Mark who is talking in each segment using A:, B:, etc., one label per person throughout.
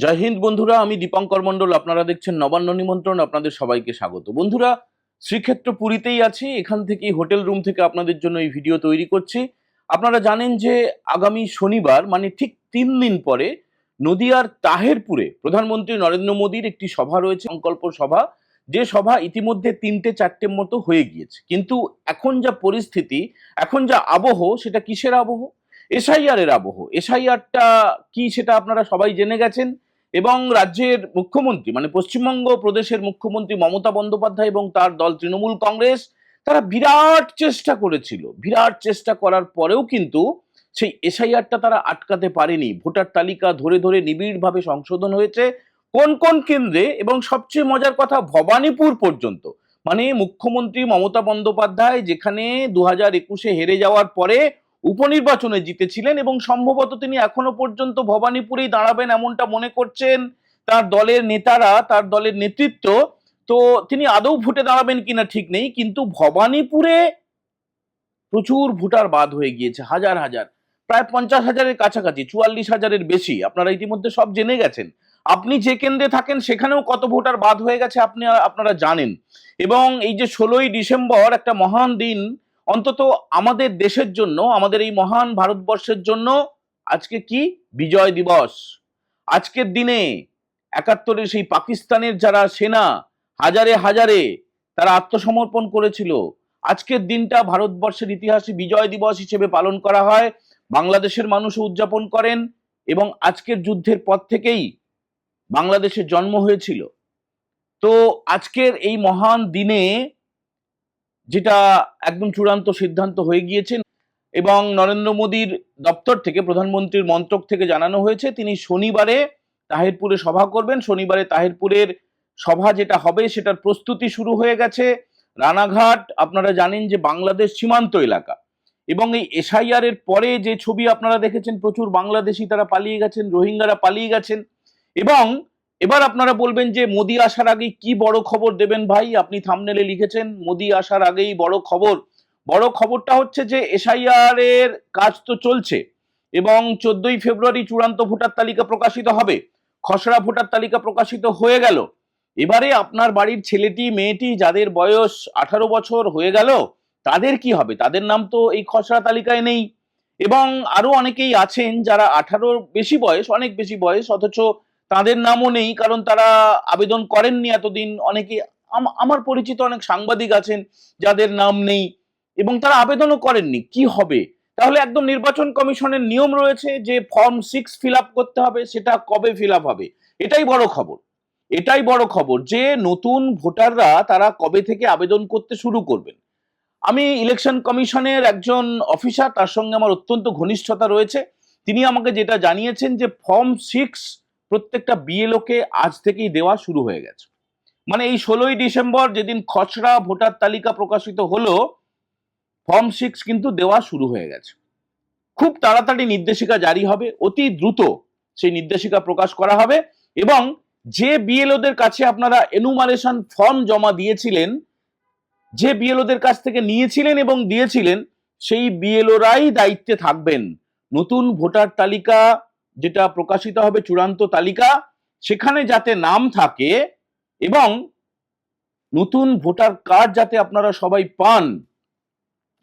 A: জয় হিন্দ বন্ধুরা, আমি দীপঙ্কর মণ্ডল। আপনারা দেখছেন নবান্ন নিমন্ত্রণ, আপনাদের সবাইকে স্বাগত। বন্ধুরা শ্রীক্ষেত্র পুরীতেই আছি, এখান থেকেই হোটেল রুম থেকে আপনাদের জন্য এই ভিডিও তৈরি করছি। আপনারা জানেন যে আগামী শনিবার মানে ঠিক তিন দিন পরে, নদিয়ার তাহেরপুরে প্রধানমন্ত্রী নরেন্দ্র মোদীর একটি সভা রয়েছে, সংকল্প সভা। যে সভা ইতিমধ্যে তিনটে চারটে মতো হয়ে গিয়েছে। কিন্তু এখন যা পরিস্থিতি, এখন যা আবহ, সেটা কিসের আবহ? এসআইআর এর আবহ। এসআইআরটা কি সেটা আপনারা সবাই জেনে গেছেন। এবং রাজ্যের মুখ্যমন্ত্রী মানে পশ্চিমবঙ্গ প্রদেশের মুখ্যমন্ত্রী মমতা বন্দ্যোপাধ্যায় এবং তার দল তৃণমূল কংগ্রেস, তারা বিরাট চেষ্টা করেছিল। বিরাট চেষ্টা করার পরেও কিন্তু সেই এসআইআরটা তারা আটকাতে পারেনি। ভোটার তালিকা ধরে ধরে নিবিড়ভাবে সংশোধন হয়েছে। কোন কোন কেন্দ্রে এবং সবচেয়ে মজার কথা, ভবানীপুর পর্যন্ত। মানে মুখ্যমন্ত্রী মমতা বন্দ্যোপাধ্যায় যেখানে দু হাজার একুশে হেরে যাওয়ার পরে উপনির্বাচনে জিতেছিলেন এবং সম্ভবত তিনি এখনও পর্যন্ত ভবানীপুরেই দাঁড়াবেন এমনটা মনে করছেন তার দলের নেতারা, তার দলের নেতৃত্ব। তো তিনি আদৌ ভোটে দাঁড়াবেন কিনা ঠিক নেই, কিন্তু ভবানীপুরে প্রচুর ভোটার বাদ হয়ে গিয়েছে, হাজার হাজার। প্রায় পঞ্চাশ হাজারের কাছাকাছি, চুয়াল্লিশ হাজারের বেশি। আপনারা ইতিমধ্যে সব জেনে গেছেন। আপনি যে কেন্দ্রে থাকেন সেখানেও কত ভোটার বাদ হয়ে গেছে আপনি, আপনারা জানেন। এবং এই যে ষোলোই ডিসেম্বর একটা মহান দিন অন্তত আমাদের দেশের জন্য, আমাদের এই মহান ভারতবর্ষের জন্য আজকে কি? বিজয় দিবস। আজকের দিনে একাত্তরে সেই পাকিস্তানের যারা সেনা, হাজারে হাজারে তারা আত্মসমর্পণ করেছিল। আজকের দিনটা ভারতবর্ষের ইতিহাসে বিজয় দিবস হিসেবে পালন করা হয়। বাংলাদেশের মানুষও উদযাপন করেন এবং আজকের যুদ্ধের পর থেকেই বাংলাদেশের জন্ম হয়েছিল। তো আজকের এই মহান দিনে যেটা একদম চূড়ান্ত সিদ্ধান্ত হয়ে গিয়েছে এবং নরেন্দ্র মোদীর দপ্তর থেকে, প্রধানমন্ত্রীর মন্ত্রক থেকে জানানো হয়েছে, তিনি শনিবারে তাহিরপুরে সভা করবেন। শনিবারে তাহিরপুরের সভা যেটা হবে, সেটার প্রস্তুতি শুরু হয়ে গেছে। রানাঘাট, আপনারা জানেন যে বাংলাদেশ সীমান্ত এলাকা এবং এই এসআইআর এর পরে যে ছবি আপনারা দেখেছেন, প্রচুর বাংলাদেশি তারা পালিয়ে গেছেন, রোহিঙ্গারা পালিয়ে গেছেন এবং এবার আপনারা বলবেন যে মোদি আসার আগে কি বড় খবর দেবেন ভাই? আপনি থামনেলে লিখেছেন, মোদি আসার আগেই বড় খবর। বড় খবরটা হচ্ছে যে এসআইআর এর কাজ তো চলছে এবং চোদ্দই ফেব্রুয়ারি চূড়ান্ত ভোটার তালিকা প্রকাশিত হবে। খসড়া ভোটার তালিকা প্রকাশিত হয়ে গেল। এবারে আপনার বাড়ির ছেলেটি, মেয়েটি যাদের বয়স আঠারো বছর হয়ে গেল, তাদের কি হবে? তাদের নাম তো এই খসড়া তালিকায় নেই। এবং আরও অনেকেই আছেন যারা আঠারোর বেশি বয়স, অনেক বেশি বয়স, অথচ তাদের নামও নেই, কারণ তারা আবেদন করেননি এতদিন। অনেকে, আম- আমার পরিচিত অনেক সাংবাদিক আছেন যাদের নাম নেই, এবং তারা আবেদনও করেননি। কি হবে? তাহলে একদম নির্বাচন কমিশনের নিয়ম রয়েছে যে ফর্ম সিক্স ফিল করতে হবে, সেটা কবে ফিল হবে? এটাই বড় খবর। এটাই বড় খবর যে নতুন ভোটাররা তারা কবে থেকে আবেদন করতে শুরু করবেন। আমি ইলেকশন কমিশনের একজন অফিসার, তার সঙ্গে আমার অত্যন্ত ঘনিষ্ঠতা রয়েছে। তিনি আমাকে যেটা জানিয়েছেন যে ফর্ম সিক্স প্রত্যেকটা বিএলওকে আজ থেকেই দেওয়া শুরু হয়ে গেছে। মানে এই ষোলোই ডিসেম্বর যেদিন খসড়া ভোটার তালিকা প্রকাশিত হলো, ফর্ম সিক্স কিন্তু দেওয়া শুরু হয়ে গেছে। খুব তাড়াতাড়ি নির্দেশিকা জারি হবে, অতি দ্রুত সেই নির্দেশিকা প্রকাশ করা হবে এবং যে বিএলওদের কাছে আপনারা এনুমারেশন ফর্ম জমা দিয়েছিলেন, যে বিএলওদের কাছ থেকে নিয়েছিলেন এবং দিয়েছিলেন, সেই বিএলওরাই দায়িত্বে থাকবেন। নতুন ভোটার তালিকা যেটা প্রকাশিত হবে চূড়ান্ত তালিকা, সেখানে যাতে নাম থাকে এবং নতুন ভোটার কার্ড যাতে আপনারা সবাই পান,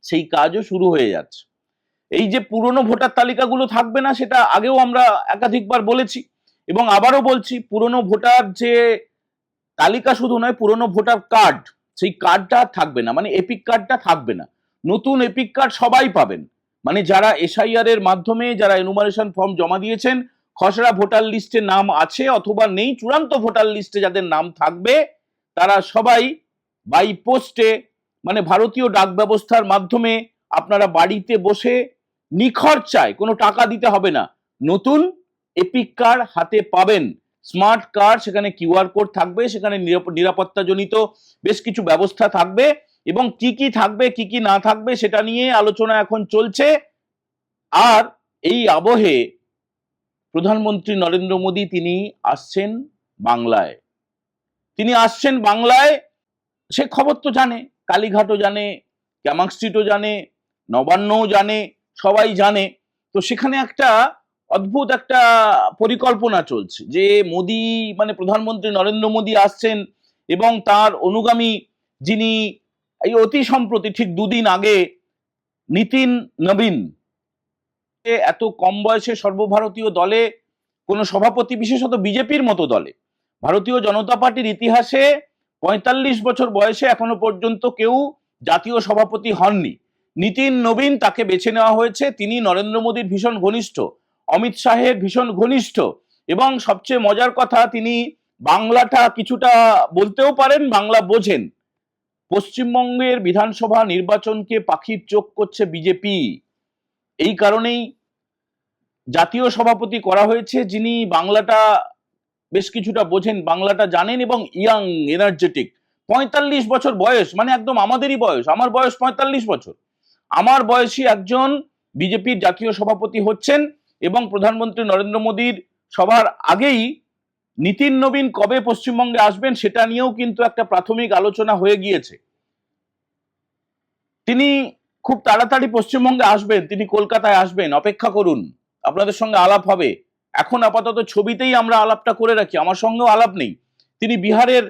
A: সেই কাজও শুরু হয়ে যাচ্ছে। এই যে পুরনো ভোটার তালিকাগুলো থাকবে না, সেটা আগেও আমরা একাধিকবার বলেছি এবং আবারও বলছি, পুরনো ভোটার যে তালিকা শুধু নয়, পুরনো ভোটার কার্ড, সেই কার্ডটা থাকবে না। মানে এপিক কার্ডটা থাকবে না। নতুন এপিক কার্ড সবাই পাবেন। মানে যারা এসআইআর এর মাধ্যমে যারা এনুমারেশন ফর্ম জমা দিয়েছেন, খসড়া ভোটার লিস্টে নাম আছে অথবা নেই, চূড়ান্ত ভোটার লিস্টে যাদের নাম থাকবে, তারা সবাই বাই পোস্টে মানে ভারতীয় ডাক ব্যবস্থার মাধ্যমে আপনারা বাড়িতে বসে নিখরচায় কোনো টাকা দিতে হবে না। নতুন এপিক কার্ড হাতে পাবেন। স্মার্ট কার্ড সেখানে কিউআর কোড থাকবে, সেখানে নিরাপ- নিরাপত্তাজনিত বেশ কিছু ব্যবস্থা থাকবে। এবং কি কি থাকবে, কি কি না থাকবে সেটা নিয়ে আলোচনা এখন চলছে। আর এই আবহে প্রধানমন্ত্রী নরেন্দ্র মোদী তিনি আসছেন বাংলায়। তিনি আসছেন বাংলায়, সে খবর তো জানে, কালীঘাটও জানে ক্যামাক স্ট্রিটও জানে, নবান্নও জানে, সবাই জানে। তো সেখানে একটা অদ্ভুত একটা পরিকল্পনা চলছে যে মোদি মানে প্রধানমন্ত্রী নরেন্দ্র মোদী আসছেন এবং তার অনুগামী যিনি এই অতি সম্প্রতি ঠিক দুদিন আগে নীতিন নবীন এত কম বয়সে সর্বভারতীয় দলে কোনো সভাপতি, বিশেষত বিজেপির মতো দলে। ভারতীয় জনতা পার্টির ইতিহাসে পঁয়তাল্লিশ বছর বয়সে এখনও পর্যন্ত কেউ জাতীয় সভাপতি হননি। নীতিন নবীন তাকে বেছে নেওয়া হয়েছে। তিনি নরেন্দ্র মোদীর ভীষণ ঘনিষ্ঠ, অমিত শাহের ভীষণ ঘনিষ্ঠ এবং সবচেয়ে মজার কথা, তিনি বাংলাটা কিছুটা বলতেও পারেন, বাংলা বোঝেন। পশ্চিমবঙ্গের বিধানসভা নির্বাচনকে পাখির চোখ করছে বিজেপি। এই কারণেই জাতীয় সভাপতি করা হয়েছে, যিনি বাংলাটা বেশ কিছুটা বোঝেন, বাংলাটা জানেন এবং ইয়াং এনার্জেটিক পঁয়তাল্লিশ বছর বয়স মানে একদম আমাদেরই বয়স, আমার বয়স পঁয়তাল্লিশ বছর। আমার বয়সী একজন বিজেপির জাতীয় সভাপতি হচ্ছেন এবং প্রধানমন্ত্রী নরেন্দ্র মোদীর সবার আগেই নীতিন নবীন কবে পশ্চিমবঙ্গে আসবেন সেটা নিয়েও কিন্তু একটা প্রাথমিক আলোচনা হয়ে গিয়েছে। তিনি খুব তাড়াতাড়ি পশ্চিমবঙ্গে আসবেন, তিনি কলকাতায় আসবেন, অপেক্ষা করুন, আপনাদের সঙ্গে আলাপ হবে। এখন আপাতত ছবিতেই আমরা আলাপটা করে রাখি, আমার সঙ্গেও আলাপ নেই। তিনি বিহারের,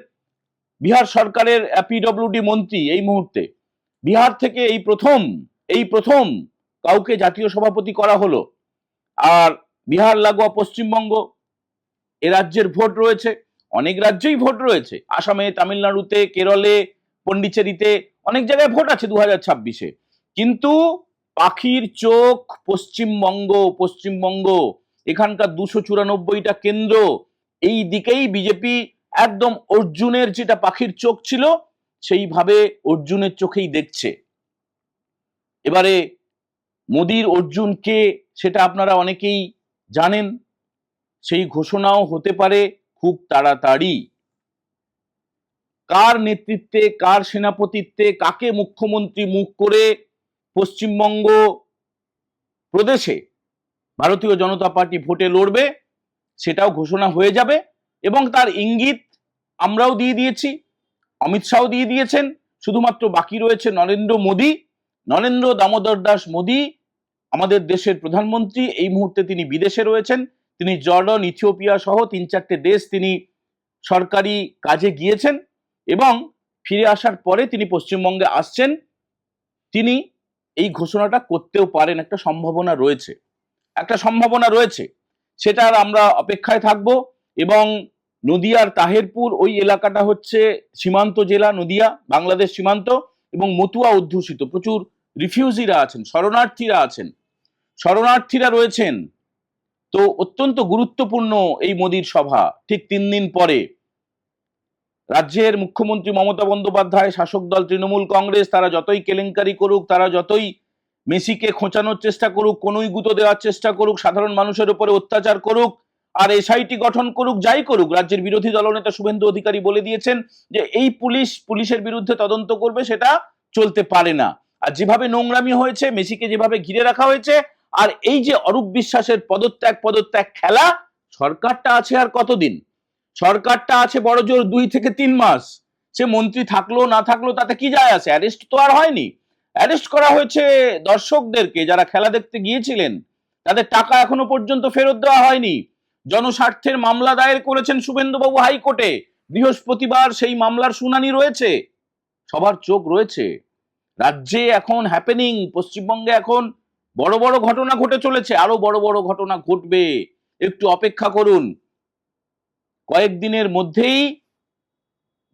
A: বিহার সরকারের পিডব্লিউডি মন্ত্রী এই মুহূর্তে। বিহার থেকে এই প্রথম এই প্রথম কাউকে জাতীয় সভাপতি করা হলো। আর বিহার লাগোয়া পশ্চিমবঙ্গ এ রাজ্যের ভোট রয়েছে, অনেক রাজ্যেই ভোট রয়েছে। আসামে, তামিলনাড়ুতে, কেরলে, পন্ডিচেরিতে অনেক জায়গায় ভোট আছে দু হাজার ছাব্বিশে। কিন্তু পাখির চোখ পশ্চিমবঙ্গ পশ্চিমবঙ্গ, এখানকার দুশো চুরানব্বইটা কেন্দ্র, এই দিকেই বিজেপি একদম অর্জুনের যেটা পাখির চোখ ছিল, সেইভাবে অর্জুনের চোখেই দেখছে। এবারে মোদির অর্জুন কে সেটা আপনারা অনেকেই জানেন সেই ঘোষণাও হতে পারে খুব তাড়াতাড়ি। কার নেতৃত্বে, কার সেনাপতিত্বে, কাকে মুখ্যমন্ত্রী মুখ করে পশ্চিমবঙ্গ প্রদেশে ভারতীয় জনতা পার্টি ভোটে লড়বে, সেটাও ঘোষণা হয়ে যাবে এবং তার ইঙ্গিত আমরাও দিয়ে দিয়েছি, অমিত শাহ দিয়ে দিয়েছেন, শুধুমাত্র বাকি রয়েছে নরেন্দ্র মোদী। নরেন্দ্র দামোদর দাস মোদী, আমাদের দেশের প্রধানমন্ত্রী, এই মুহূর্তে তিনি বিদেশে রয়েছেন তিনি জর্ডন, ইথিওপিয়া সহ তিন চারটে দেশ তিনি সরকারি কাজে গিয়েছেন এবং ফিরে আসার পরে তিনি পশ্চিমবঙ্গে আসছেন। তিনি এই ঘোষণাটা করতেও পারেন, একটা সম্ভাবনা রয়েছে। একটা সম্ভাবনা রয়েছে সেটার আমরা অপেক্ষায় থাকব এবং নদিয়ার তাহেরপুর, ওই এলাকাটা হচ্ছে সীমান্ত জেলা, নদিয়া, বাংলাদেশ সীমান্ত এবং মতুয়া অধ্যুষিত। প্রচুর রিফিউজিরা আছেন, শরণার্থীরা আছেন। শরণার্থীরা রয়েছেন। তো অত্যন্ত গুরুত্বপূর্ণ এই মোদির সভা, ঠিক তিন দিন পরে। রাজ্যের মুখ্যমন্ত্রী মমতা বন্দ্যোপাধ্যায়, শাসক দল তৃণমূল কংগ্রেস, তারা যতই কেলেঙ্কারি করুক, তারা যতই মেসিকে খোঁচানোর চেষ্টা করুক কোনোই গুঁতো দেওয়ার চেষ্টা করুক, সাধারণ মানুষের উপরে অত্যাচার করুক, আর এসআইটি গঠন করুক, যাই করুক, রাজ্যের বিরোধী দলনেতা শুভেন্দু অধিকারী বলে দিয়েছেন যে এই পুলিশ পুলিশের বিরুদ্ধে তদন্ত করবে, সেটা চলতে পারে না। আর যেভাবে নোংরামি হয়েছে, মেসিকে যেভাবে ঘিরে রাখা হয়েছে আর এই যে অরূপ বিশ্বাসের পদত্যাগ পদত্যাগ খেলা, সরকারটা আছে আর কতদিন? সরকারটা আছে বড় জোর দুই থেকে তিন মাস। সে মন্ত্রী থাকল, না থাকল, তাতে কি যায় আছে অ্যারেস্ট তো আর হয়নি। অ্যারেস্ট করা হয়েছে দর্শকদেরকে, যারা খেলা দেখতে গিয়েছিলেন। তাদের টাকা এখনও পর্যন্ত ফেরত দেওয়া হয়নি। জনস্বার্থের মামলা দায়ের করেছেন শুভেন্দুবাবু হাইকোর্টে। বৃহস্পতিবার সেই মামলার শুনানি রয়েছে। সবার চোখ রয়েছে। রাজ্যে এখন হ্যাপেনিং পশ্চিমবঙ্গে এখন বড় বড় ঘটনা ঘটে চলেছে, আরও বড় বড় ঘটনা ঘটবে। একটু অপেক্ষা করুন। কয়েকদিনের মধ্যেই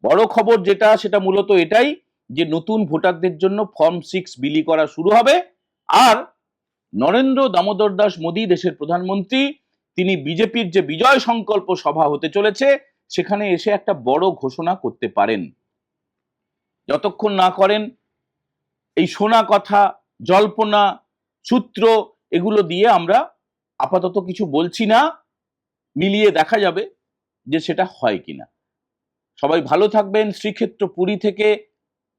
A: বড় খবর যেটা, সেটা মূলত এটাই যে নতুন ভোটারদের জন্য ফর্ম সিক্স বিলি করা শুরু হবে। আর নরেন্দ্র দামোদর দাস মোদী, দেশের প্রধানমন্ত্রী, তিনি বিজেপির যে বিজয় সংকল্প সভা হতে চলেছে, সেখানে এসে একটা বড় ঘোষণা করতে পারেন। যতক্ষণ না করেন, এই শোনা কথা, জল্পনা সূত্র এগুলো দিয়ে আমরা আপাতত কিছু বলছি না, মিলিয়ে দেখা যাবে যে সেটা হয় কিনা। সবাই ভালো থাকবেন, শ্রীক্ষেত্র পুরী থেকে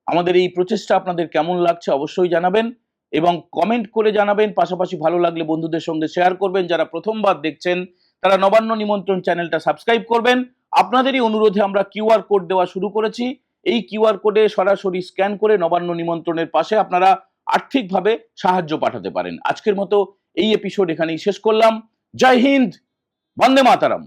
A: আমাদের এই প্রচেষ্টা আপনাদের কেমন লাগছে অবশ্যই জানাবেন এবং কমেন্ট করে জানাবেন। পাশাপাশি ভালো লাগলে বন্ধুদের সঙ্গে শেয়ার করবেন। যারা প্রথমবার দেখছেন, তারা নবান্ন নিমন্ত্রণ চ্যানেলটা সাবস্ক্রাইব করবেন। আপনাদেরই অনুরোধে আমরা কিউআর কোড দেওয়া শুরু করেছি। এই কিউআর কোডে সরাসরি স্ক্যান করে নবান্ন নিমন্ত্রণের পাশে আপনারা আর্থিকভাবে সাহায্য পাঠাতে পারেন। আজকের মতো এই এপিসোড এখানেই শেষ করলাম। জয় হিন্দ, বন্দে মাতারাম।